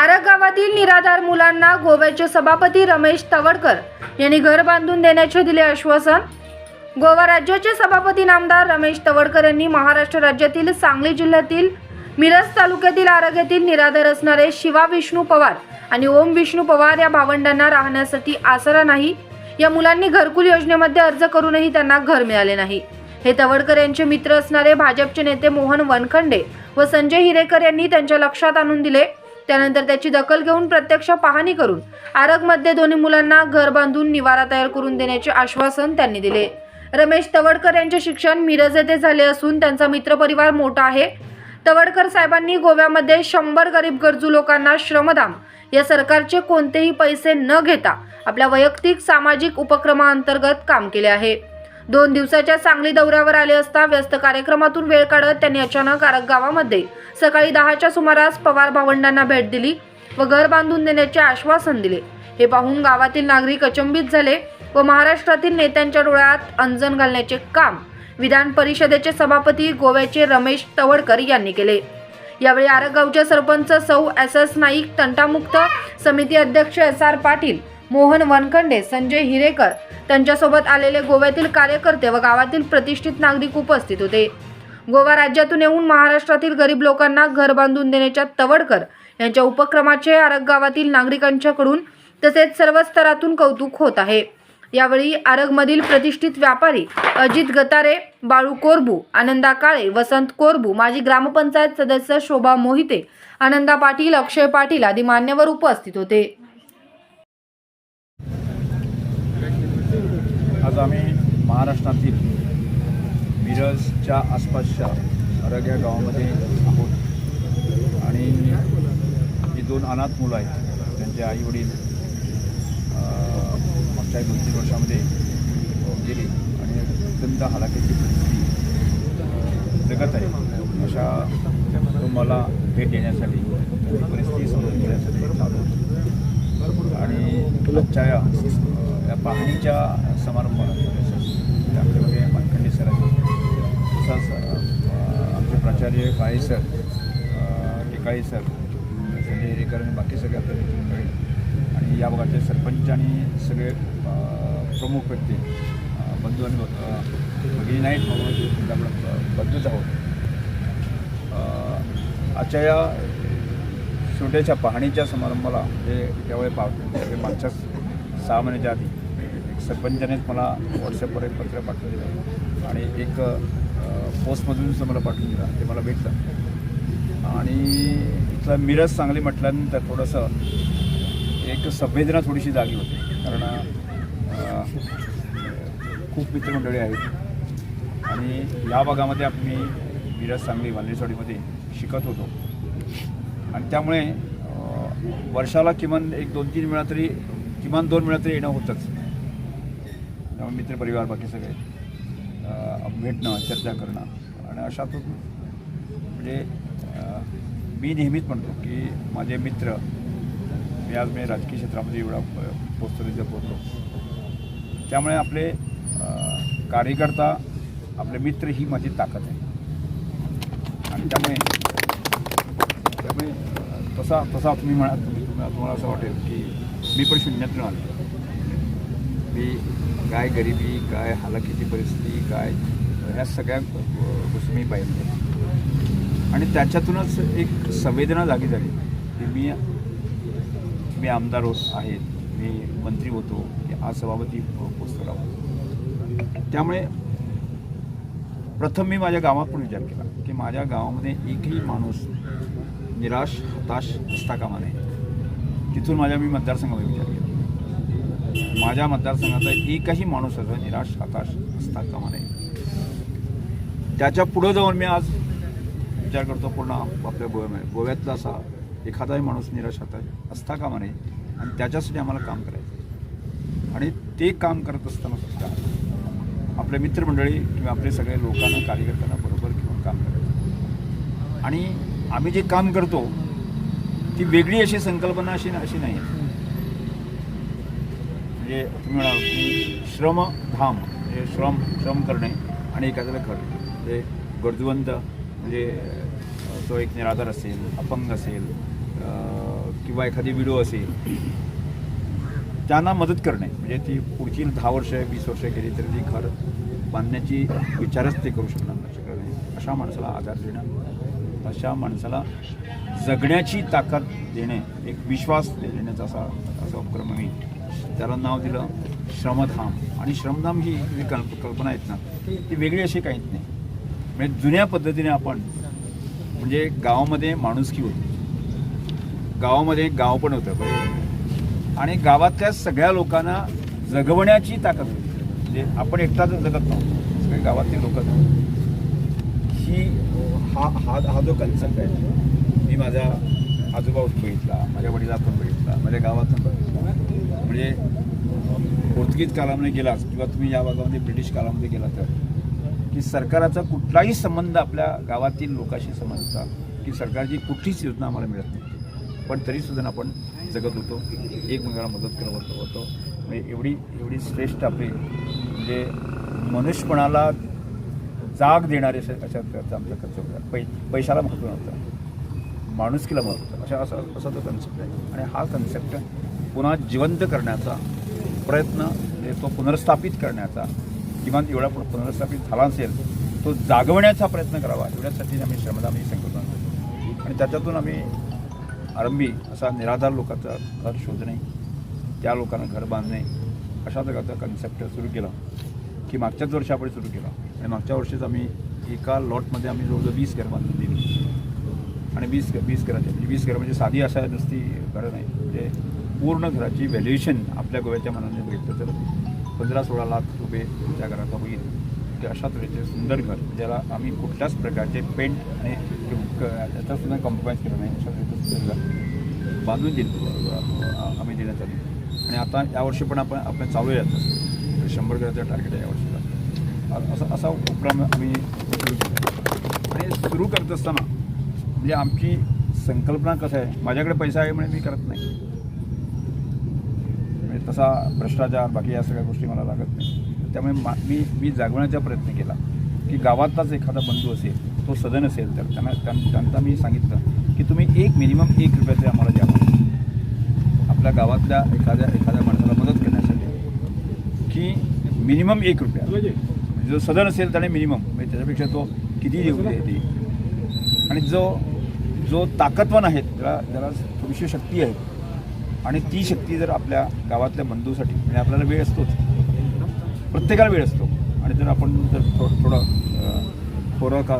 आरग गावातील निराधार मुलांना गोव्याचे सभापती रमेश तवडकर यांनी घर बांधून देण्याचे दिले आश्वासन. गोवा राज्याचे सभापती नामदार रमेश तवडकर यांनी महाराष्ट्र राज्यातील सांगली जिल्ह्यातील मिरज तालुक्यातील आरग येथील निराधार असणारे शिवा विष्णू पवार आणि ओम विष्णू पवार या भावंडांना राहण्यासाठी आसरा नाही. या मुलांनी घरकुल योजनेमध्ये अर्ज करूनही त्यांना घर मिळाले नाही. हे तवडकर यांचे मित्र असणारे भाजपचे नेते मोहन वनखंडे व संजय हिरेकर यांनी त्यांच्या लक्षात आणून दिले. त्यानंतर त्याची दखल घेऊन प्रत्यक्ष पाहणी करून आरगमध्ये दोन्ही मुलांना घर बांधून निवारा तयार करून देण्याचे आश्वासन त्यांनी दिले. रमेश तवडकर यांचे शिक्षण मिरज येथे झाले असून त्यांचा मित्रपरिवार मोठा आहे. तवडकर साहेबांनी गोव्यामध्ये शंभर गरीब गरजू लोकांना श्रमदान या सरकारचे कोणतेही पैसे न घेता आपल्या वैयक्तिक सामाजिक उपक्रमाअंतर्गत काम केले आहे. दोन दिवसाच्या सांगली दौऱ्यावर आले असता व्यस्त कार्यक्रमातून वेळ काढत त्यांनी अचानक आरग गावामध्ये सकाळी दहाच्या सुमारास पवार भावंडांना भेट दिली व घर बांधून देण्याचे आश्वासन दिले. हे पाहून गावातील नागरिक अचंबित झाले व महाराष्ट्रातील नेत्यांच्या डोळ्यात अंजन घालण्याचे काम विधान परिषदेचे सभापती गोव्याचे रमेश तवडकर यांनी केले. यावेळी आरगावचे सरपंच सौ एस एस नाईक तंटामुक्त समिती अध्यक्ष एस आर पाटील मोहन वनखंडे संजय हिरेकर त्यांच्यासोबत आलेले गोव्यातील कार्यकर्ते व गावातील प्रतिष्ठित नागरिक उपस्थित होते. गोवा राज्यातून येऊन महाराष्ट्रातील गरीब लोकांना घर बांधून देण्याच्या तवडकर यांच्या उपक्रमाचे आरग गावातील नागरिकांच्याकडून तसेच सर्व स्तरातून कौतुक होत आहे. यावेळी आरगमधील प्रतिष्ठित व्यापारी अजित गतारे बाळू कोरबू आनंदा काळे वसंत कोरबू माजी ग्रामपंचायत सदस्य शोभा मोहिते आनंदा पाटील अक्षय पाटील आदी मान्यवर उपस्थित होते. आज आम्ही महाराष्ट्रातील मिरजच्या आसपासच्या अरग या गावामध्ये आहोत. आणि ही दोन अनाथ मुलं आहेत. त्यांचे आईवडील मागच्या दोन तीन वर्षामध्ये गेले. आणि अत्यंत हलाखीची परिस्थिती जगत आहे. अशा कुटुंबाला भेट देण्यासाठी परिस्थिती समजून घेण्यासाठी आणि आजच्या त्या पाहणीच्या समारंभात त्यामध्ये मानखंडे सर आहे तसंच आमचे प्राचार्य काळे सर टिकाळी टिकाळे सर संजय हिरेकर आणि बाकी सगळे आपल्या मित्रमंडळी आणि या भागाचे सरपंच आणि सगळे प्रमुख व्यक्ती बंधू आणि भगिनी नाहीत. म्हणून आपण बंधूच आहोत. आजच्या या छोट्याच्या पाहणीच्या समारंभाला हे त्यावेळी पाहतो. मागच्या सहा महिन्याच्या आधी सरपंचानेच मला व्हॉट्सअपवर एक पत्र पाठवून दिलं. आणि एक अ, पोस्टमधून सुद्धा मला पाठवून दिलं. ते मला भेटलं. आणि इथला मिरज सांगली म्हटल्यानंतर थोडंसं एक संवेदना थोडीशी जागी होते. कारण खूप मित्रमंडळी आहेत. आणि या भागामध्ये आम्ही मिरज सांगली वाल्हेसवाडीमध्ये शिकत होतो. आणि त्यामुळे वर्षाला किमान एक दोन तीन वेळा तरी किमान दोन वेळा तरी येणं होतंच. त्यामुळे मित्रपरिवार बाकी सगळे भेटणं चर्चा करणं आणि अशातून म्हणजे मी नेहमीच म्हणतो की माझे मित्र मी आज मी राजकीय क्षेत्रामध्ये एवढा प- पोचतो तिथे पोचलो त्यामुळे आपले कार्यकर्ता आपले मित्र ही माझी ताकद आहे. आणि त्यामुळे त्यामुळे तसा तसा तुम्ही म्हणा तुम्ही तुम्हाला तुम्हाला असं वाटेल की मी पण शून्यातून आलो. मी काय गरिबी काय हालाकीची परिस्थिती काय ह्या सगळ्या गोष्टी मी पाहिलं आणि त्याच्यातूनच एक संवेदना जागी झाली की मी मी आमदार होत आहे मी मंत्री होतो की आज सभापती पोचतो राहतो त्यामुळे प्रथम मी माझ्या गावात पण विचार केला की माझ्या गावामध्ये एकही माणूस निराश हताश असता कामा नये. तिथून माझ्या मी मतदारसंघामध्ये विचार केला. माझ्या मतदारसंघाचा एकही माणूस असा निराश हताश असता कामा नये त्याच्या पुढं जाऊन मी आज विचार करतो पूर्ण आपल्या गोव्यामध्ये गोव्यातला असा एखादाही माणूस निराश हताश असता कामा नये आणि त्याच्यासाठी आम्हाला काम करायचं आणि ते काम करत असताना सुद्धा आपल्या मित्रमंडळी किंवा आपले सगळे लोकांना कार्यकर्त्यांना बरोबर घेऊन काम करायचं आणि आम्ही जे काम करतो ती वेगळी अशी संकल्पना अशी अशी नाही. आहे जे तुम्ही म्हणाल की श्रमधाम म्हणजे श्रम श्रम करणे आणि एखाद्याला घर म्हणजे गरजवंत म्हणजे तो एक निराधार असेल अपंग असेल किंवा एखादी विडो असेल त्यांना मदत करणे म्हणजे ती पुढची दहा वर्ष वीस वर्ष गेली तरी ती घर बांधण्याची विचारच ते करू शकणार नाही नाही अशा माणसाला आधार देणं अशा माणसाला जगण्याची ताकद देणे एक विश्वास देण्याचा असा असा उपक्रम मी त्याला नाव दिलं श्रमधाम. आणि श्रमधाम ही जी कल्प कल्पना आहेत ना ती वेगळी अशी काहीच नाही. म्हणजे जुन्या पद्धतीने आपण म्हणजे गावामध्ये माणुसकी होती. गावामध्ये गाव पण होतं. बरं. आणि गावातल्या सगळ्या लोकांना जगवण्याची ताकद होती. म्हणजे आपण एकटाच जगत नव्हतो. सगळे गावातले लोक ही हा हा हा जो कन्सेप्ट आहे मी माझ्या आजोबा बघितला माझ्या वडिलातून बघितला माझ्या गावातून बघितला. म्हणजे पोर्तुगीज कालामध्ये गेलात किंवा तुम्ही या भागामध्ये ब्रिटिश कालामध्ये गेला तर की सरकाराचा कुठलाही संबंध आपल्या गावातील लोकांशी समजता की सरकारची कुठलीच योजना आम्हाला मिळत नाही. पण तरीसुद्धा आपण जगत होतो एकमेकाला मदत करत होतो. होतो म्हणजे एवढी एवढी श्रेष्ठ आपली म्हणजे मनुष्यपणाला जाग देणारे अशा अशा आमचा आमचं कर्तव्य पै पैशाला महत्त्व नव्हतं. माणुसकीला महत्त्व होतं. अशा असा असा तो कन्सेप्ट आहे. आणि हा कन्सेप्ट पुन्हा जिवंत करण्याचा प्रयत्न म्हणजे तो पुनर्स्थापित करण्याचा किमान एवढा पुनर्स्थापित झाला असेल तो जागवण्याचा प्रयत्न करावा एवढ्यासाठी आम्ही श्रमदान ही संकल्पना करतो. आणि त्याच्यातून आम्ही आरंभी असा निराधार लोकांचा घर शोधणे त्या लोकांना घर बांधणे अशा प्रकारचा कन्सेप्ट सुरू केला की मागच्याच वर्षी आपण सुरू केला. आणि मागच्या वर्षीच आम्ही एका लॉटमध्ये आम्ही जवळजवळ वीस घर बांधून दिली. आणि वीस वीस घराचे म्हणजे वीस घरं म्हणजे साधी अशा नुसती घरं नाही म्हणजे पूर्ण घराची व्हॅल्युएशन आपल्या गोव्याच्या मनाने बघितलं तर पंधरा सोळा लाख रुपये त्या घराचा होईल. ते अशा तऱ्हेचे सुंदर घर ज्याला आम्ही कुठल्याच प्रकारचे पेंट आणि त्याचा सुद्धा कॉम्प्रोमाइज केलं नाही अशा तऱ्हेचं सुंदर घर बांधून दिलं आम्ही देण्यात आली. आणि आता यावर्षी पण आपण आपण चालू आहे म्हणजे आता शंभर घराचं टार्गेट आहे यावर्षीला असा असा उपक्रम आम्ही सुरू आणि सुरू करत असताना म्हणजे आमची संकल्पना कसं आहे? माझ्याकडे पैसा आहे म्हणून मी करत नाही. तसा भ्रष्टाचार बाकी या सगळ्या गोष्टी मला लागत नाही. त्यामुळे मा मी मी जागवण्याचा प्रयत्न केला की गावातलाच एखादा बंधू असेल तो सदन असेल तर त्यांना त्यांना मी सांगितलं की तुम्ही एक मिनिमम एक रुपयाचे आम्हाला द्या. आपल्या गावातल्या एखाद्या एखाद्या माणसाला मदत करण्यासाठी की मिनिमम एक रुपया. जो सदन असेल त्याने मिनिमम म्हणजे त्याच्यापेक्षा तो किती देऊ दे आणि जो जो ताकदवान आहे ज्याला ज्याला थोडीशी शक्ती आहे आणि ती शक्ती जर आपल्या गावातल्या बंधूसाठी म्हणजे आपल्याला वेळ असतोच. प्रत्येकाला वेळ असतो. आणि जर आपण जर थो थोडं थोडं का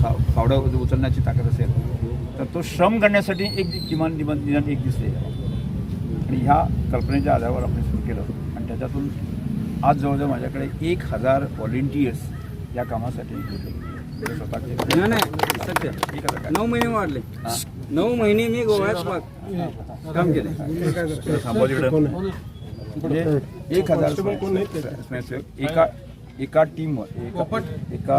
खा फावडं जर उचलण्याची ताकद असेल तर तो श्रम करण्यासाठी एक किमान निमान निदान एक द्यायला आणि ह्या कल्पनेच्या आधारावर आपण सुरू केलं. आणि त्याच्यातून आज जवळजवळ माझ्याकडे एक हजार व्हॉलेंटियर्स या कामासाठी स्वतः? नऊ महिने वाढले. नऊ महिने मी गोव्यात काम केले संभाजीकडे म्हणजे एक हजार एका एका टीमवर एका एका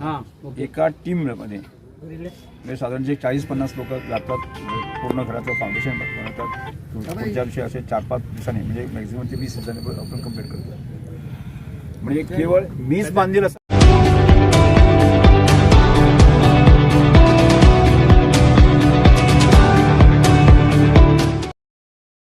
हा. एका टीममध्ये म्हणजे साधारण जे चाळीस पन्नास लोक जातात म्हणजे पूर्ण घराचं फाउंडेशन बनवतात पुढच्या दिवशी असे चार पाच दिवसांनी म्हणजे मॅक्झिमम ते वीस दिवसांनी आपण कंप्लीट करतो म्हणजे केवळ मीच बांधील असं